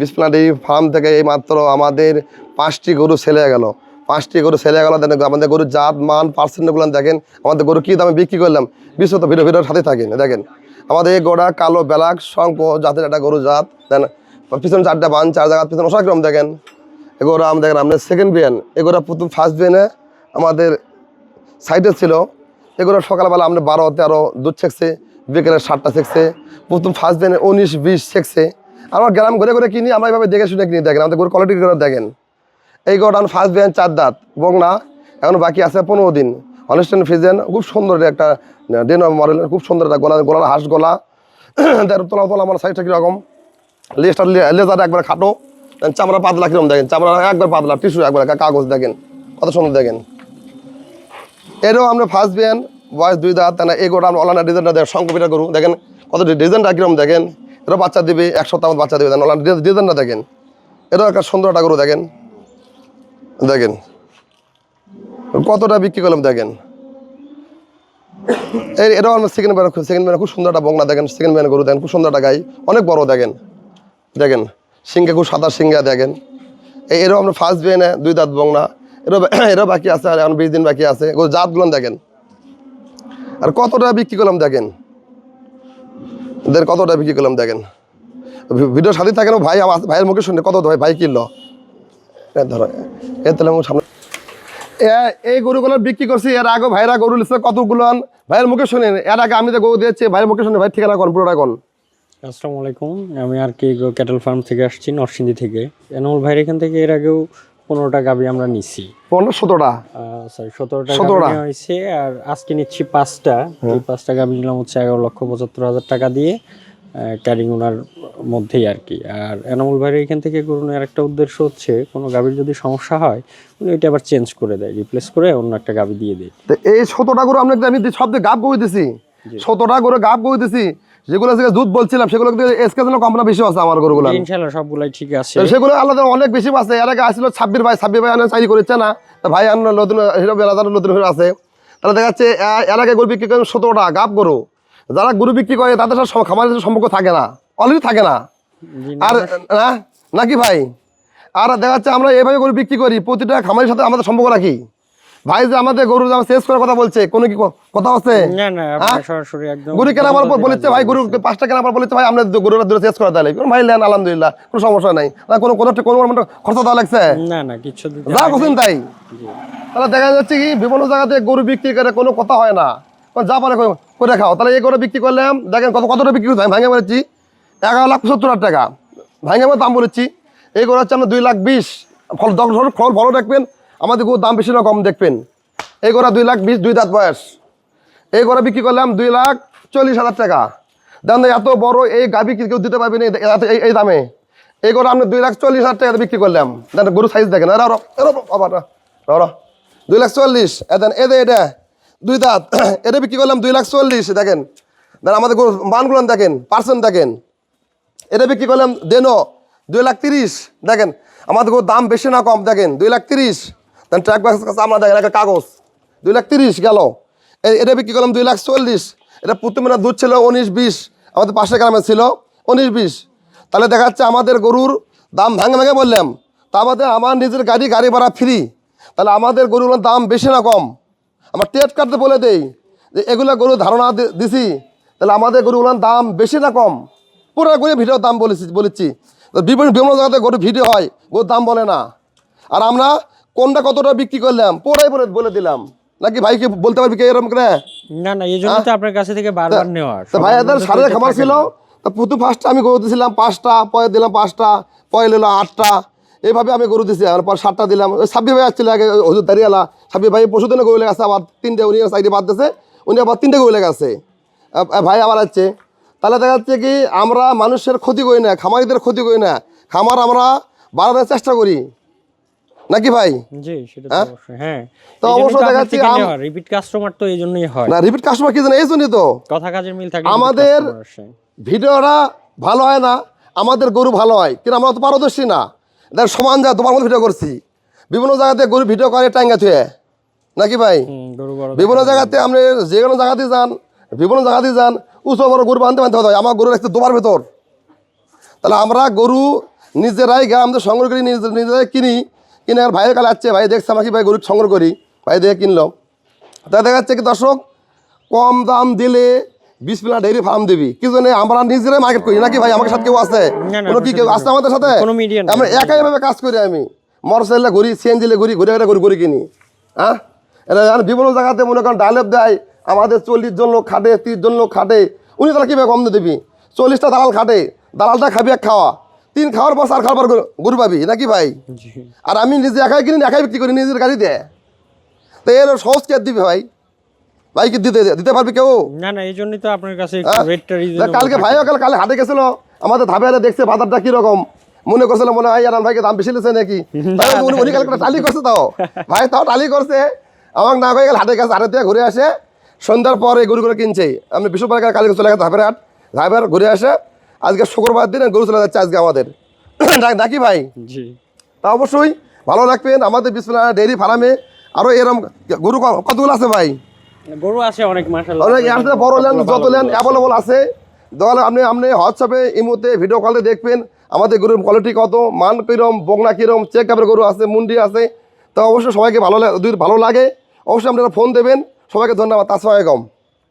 বিসপ্লাডি farm থেকে এই মাত্র আমাদের পাঁচটি গরু সেলে গেল। পাঁচটি গরু সেলে গেল আমাদের গরুর জাত, মান পার্সেন্টগুলো দেখেন। আমাদের গরু কী দামে বিক্রি করলাম? বিশ্বত ভিডিও, ভিডিওর সাথে থাকেন, দেখেন। আমাদের এই গোড়া, কালো বেলাক শঙ্খ জাতের একটা গরু জাত, দেন পিছনে চারটা বান, চার জায়গা পিছনে অসাক রকম দেখেন এগুলো আমরা দেখেন, আমাদের সেকেন্ড বিয়ান। এগুলো প্রথম ফার্স্ট বিয়ানে আমাদের সাইডে ছিল। এগুলো সকালবেলা আমরা বারো, তেরো দুধ ছেকছে, বিকেলে সাতটা ছেকছে। প্রথম ফার্স্ট দিনে উনিশ, বিশ ছেকছে। আমার গ্রাম ঘুরে ঘুরে কিনি, আমরা এইভাবে দেখে শুনে কিনি, দেখেন, আমাদের কোয়ালিটি করে দেখেন। এই গরুটা ফার্স্ট বিয়ান চার দাঁত, বংনা, এখন বাকি আছে পনেরো দিন। অনেস্টেন ফিজেন খুব সুন্দর একটা ডেন মডেলের খুব সুন্দর একটা গলা গলার হাঁস গলা। তার তোলা তোলা আমার সাইডটা কীরকম? লেজটা লেজার একবার খাটো। চামড়া পাতলা কীরকম দেখেন, চামড়া একবার পাতলা টিস্যু একবার কাগজ দেখেন, কত সুন্দর দেখেন। এরও আমরা ফার্স্ট বিয়ান বয়স দুই দাঁত না এই গোটা আমরা অনলাইন ডিজাইনটা দেখেন সংকপিটা করু দেখেন, কত ডিজাইনটা কীরকম দেখেন। এরও বাচ্চা দিবে, এক সপ্তাহ মতো বাচ্চা দেবে। অনলাইন ডিজাইনটা দেখেন, এরও একটা সুন্দর একটা গরু দেখেন। দেখেন, কতটা বিক্রি করলাম দেখেন। এই এটাও আমরা সেকেন্ড ব্যান সেকেন্ড ব্যান খুব সুন্দর একটা বংলা দেখেন সেকেন্ড ব্যান গরু দেখেন, খুব সুন্দর একটা গাই, অনেক বড় দেখেন। দেখেন সিংহে খুব সাদা সিংহা দেখেন। এই এরও আমরা ফার্স্ট বিয়ানে দুই দাঁত বংলা এরও এরও বাকি আছে, আর এখন বিশ দিন বাকি আছে। জাতগুলো দেখেন। আর কতটা বিক্রি করলাম দেখেন। দেন কতটা বিক্রি করলাম, দেখেন। ভিডিও সাথে থাকেন, ভাই, আমার ভাইয়ের মুখে শুনে কত ভাই ভাই কিনলো ধরো এর তাহলে সামনে এই গরুগুলো বিক্রি করছি, এর আগে ভাইরা গরু লিখছে কতগুলো? ভাইয়ের মুখে শুনেন এর আগে আমি তো গরু দিয়েছি, ভাইয়ের মুখে শুনে, ভাই, ঠিকানা কোন, পুরোটা কোন? আসসালামু আলাইকুম, আমি আর কি ক্যাটেল ফার্ম থেকে আসছি, নরসিংদী থেকে। এনামুল ভাইয়ের এখান থেকে এর আগেও পনেরোটা গাবি আমরা নিছি। পনেরো সতেরোটা? সরি সতেরোটা 17টা? হয়েছে আর আজকে নিচ্ছি পাঁচটা। এই পাঁচটা গাবি নিলাম হচ্ছে এগারো লক্ষ পঁচাত্তর হাজার টাকা দিয়ে ক্যারিং ওনার মধ্যেই আর কি। আর এনামুল ভাইয়ের এখান থেকে গরু নেওয়ার একটা উদ্দেশ্য হচ্ছে কোনো গাবির যদি সমস্যা হয় উনি ওইটা আবার চেঞ্জ করে দেয় রিপ্লেস করে অন্য একটা গাবি দিয়ে দেয়। তো এই সতেরোটা গরু আমরা আমি সব গাপ গই দিছি সতেরোটা গরু গই দিছি যেগুলো থেকে দুধ বলছিলাম সেগুলো এসকে জন্য কম না বেশি আছে আমার গরুগুলো ইনশাল্লাহ সবগুলাই ঠিক আছে। সেগুলো আলাদা অনেক বেশি আছে। এর আগে আসছিল ছাব্বির ভাই ছাব্বির ভাই আনে চাকরি করেছে না। ভাই আন নতুন হিরো বেলাদার নতুন হিরো আছে। তাহলে দেখা যাচ্ছে এর আগে গরু বিক্রি করেন সতেরোটা গাপ গরু। যারা গরু বিক্রি করে তাদের সাথে খামারের সম্পর্ক থাকে না। অলরেডি থাকে না। আর না নাকি ভাই? আর দেখা যাচ্ছে আমরা এভাবে গরু বিক্রি করি প্রতিটা খামারের সাথে আমাদের সম্পর্ক রাখি। ভাই যে আমাদের গরু যে শেষ করার কথা বলছে কোনো কি কথা আছে? না না হ্যাঁ? আপনার সরাসরি একদম গরু কেনার পর বলেছে ভাই গরু পাঁচটা কেনার পর বলেছে ভাই আমরা গরুটা দূরে শেষ করে তাহলে ভাই নেন আলহামদুলিল্লাহ কোনো সমস্যা নাই। না কোনো কোনো কোনো কোনো খরচা দেওয়া লাগছে? না না কিছু যা। করছেন তাই। তাহলে দেখা যাচ্ছে কি বিভিন্ন জায়গাতে গরু বিক্রি করে কোনো কথা হয় না। যা পারে করে- খাও। তাহলে এই গরু বিক্রি করলাম দেখেন কত কতটা বিক্রি করতে ভাঙে বলেছি এগারো লাখ পঁচাত্তর হাজার টাকা। ভাঙে আমার দাম বলেছি। এই গরু হচ্ছে আমরা দুই লাখ বিশ। ফল দশ ফল ভালো দেখবেন আমাদের গরুর দাম বেশি না, কম দেখবেন। এই গরু দুই লাখ বিশ, দুই দাঁত বয়স। এই গরু বিক্রি করলাম দুই লাখ চল্লিশ হাজার টাকা। দেখেন এত বড় এই গাভি কেউ দিতে পারবে না এই- দামে। এই গরু আমরা দুই লাখ চল্লিশ হাজার টাকা বিক্রি করলাম। দেখেন গরু সাইজ দেখেন। দুই লাখ চল্লিশ এদেন এদে এটা, দুই দাঁত। এটা বিক্রি করলাম দুই লাখ চল্লিশ, দেখেন। দেন আমাদের গরু মানগুলো দেখেন পার্সেন্ট দেখেন। এটা বিক্রি করলাম দেনো, দুই লাখ তিরিশ, দেখেন। আমাদের গরুর দাম বেশি না, কম, দেখেন, দুই লাখ তিরিশ। দেন ট্র্যাক বাক্স কাছে আমরা দেখেন একটা কাগজ। দুই লাখ তিরিশ গেল। এটা বিক্রি করলাম দুই লাখ চল্লিশ। এটা প্রথমে না দুধ ছিল উনিশ বিশ, আমাদের পাশের গ্রামে ছিল উনিশ বিশ। তাহলে দেখা যাচ্ছে আমাদের গরুর দাম ভাঙে ভাঙে বললাম। তা আমাদের আমার নিজের গাড়ি গাড়ি ভাড়া ফ্রি তাহলে আমাদের গরুগুলোর দাম বেশি না কম? আমার টেট কাটতে বলে দেই যে এগুলো গরু ধারণা দিছি। তাহলে আমাদের গরুগুলোর দাম বেশি না কম? পুরো গরু ভিডিওর দাম বলেছি বলেছি। বিভিন্ন বিভিন্ন জায়গাতে গরু ভিডিও হয়, গরুর দাম বলে না। আর আমরা কোনটা কতটা বিক্রি করলাম? পুরাই পরে বলে দিলাম। নাকি ভাইকে বলতে পারবি কে এরকম করে? না না এই জন্য তো আপনার কাছে থেকে বারবার নেওয়া। তো ভাই এদের সাড়ে খাবার ছিল। তো প্রথম ফার্স্টে আমি গরু দিয়েছিলাম পাঁচটা পরে দিলাম পাঁচটা পরে নিল আটটা। এইভাবে আমি গরু দিছি আর পর সাতটা দিলাম। ওই সাব্বি ভাই আসছিল আগে হজুর দাঁড়িয়েলা সাব্বি ভাই পশু দিনে গরু লেগে আছে আবার তিনটে উনি সাইডে বাদ দিয়েছে। উনি আবার তিনটে গরু লেগে আছে আ- ভাই আবার আসছে। তাহলে দেখা যাচ্ছে কি আমরা মানুষের ক্ষতি করি না খামারিদের ক্ষতি করি না। খামার আমরা বাড়ানোর চেষ্টা করি। নাকি ভাই? জি সেটা তো অবশ্যই হ্যাঁ। তো অবশ্যই দেখা যাচ্ছে রিপিট কাস্টমার তো এই হয়। না রিপিট কাস্টমার কি তো। কথা কাজের মিল থাকে আমাদের- ভিডিওটা ভালো হয় না আমাদের গরু ভালো হয় কিন্তু আমরা তো পারদর্শী না। দেখ সমান যা তোমার মতো ভিডিও করছি। বিভিন্ন জায়গাতে গরু ভিডিও করে টাঙ্গা থুয়ে। নাকি ভাই? বিভিন্ন জায়গাতে আপনি যে কোনো জায়গাতে যান বিভিন্ন জায়গাতে যান উঁচু বড় গরু বানতে বানতে হয়। আমার গরু রাখতে দোবার ভেতর। তাহলে আমরা গরু নিজেরাই গা আমাদের সংগ্রহ করি নিজে- নিজেরাই কিনি। কিনে আর ভাইয়ের কালে আসছে ভাই দেখছে আমাকে ভাই গরু সংগ্রহ করি ভাই দেখে কিনলো। তা দেখা যাচ্ছে কি দর্শক কম দাম দিলে বিশ পিলা ডেইরি ফার্ম দিবি। কি জন্য? আমরা নিজেরাই মার্কেট করি নাকি ভাই? আমাদের সাথে কেউ আছে? কোনো কি কেউ আছে আমাদের সাথে? আমরা একাই ভাবে কাজ করি আমি। মোটরসাইকেলে ঘুরি সিএনজিলে ঘুরি ঘুরে ঘুরে ঘুরি ঘুরি কিনি। হ্যাঁ এটা বিভিন্ন জায়গাতে মনে করেন ডায়লগ দেয় আমাদের চল্লিশ জন লোক খাটে তিরিশ জন লোক খাটে উনি তারা কীভাবে কম দিবি? চল্লিশটা দালাল খাটে দালালটা খাবি এক খাওয়া। তিন খাওয়ার পর চার খাওয়ার পর গরু- পাবি নাকি ভাই? আর আমি নিজে একাই কিনি একাই বিক্রি করি নিজের গাড়িতে। তো এর সহজ কে দিবি ভাই? ভাই কি দিতে দিতে পারবি কেউ? না না এই জন্যই তো আপনার কাছে হ্যাঁ? কালকে ভাইও কাল কালে হাটে গেছিল আমাদের ধাপে হাটে দেখছে বাজারটা কীরকম। মনে করছিল মনে হয় আর ভাইকে দাম বেশি লেছে নাকি? ভাই, উনি কালকে টালি করছে তাও। ভাই তাও টালি করছে। আমাকে না কয়ে গেল হাটে গেছে হাটে দিয়ে ঘুরে আসে। সন্ধ্যার পরে গরু করে কিনছে। আমি বিশ্বপাড়া কালকে চলে গেছে ধাপের হাট। ধাপের ঘুরে আসে। আজকে শুক্রবার দিন গরু চলে যাচ্ছে আজকে আমাদের। নাকি ভাই? জি। তা অবশ্যই ভালো রাখবেন। আমাদের বিসমিল্লাহ ডেইরি ফার্মে আরও এরম গরু কতগুলো আছে ভাই? গরু আছে অনেক মাশাআল্লাহ। বড় যত লেন অ্যাভেলেবল আছে। আপনি আপনি হোয়াটসঅ্যাপে ইমোতে ভিডিও কলে দেখবেন আমাদের গরুর কোয়ালিটি কত মান কিরম বগনা কিরম চেক আপের গরু আছে মুন্ডি আছে। তো অবশ্যই সবাইকে ভালো যদি ভালো লাগে অবশ্যই আপনারা ফোন দেবেন। সবাইকে ধন্যবাদ। আসসালামাইকুম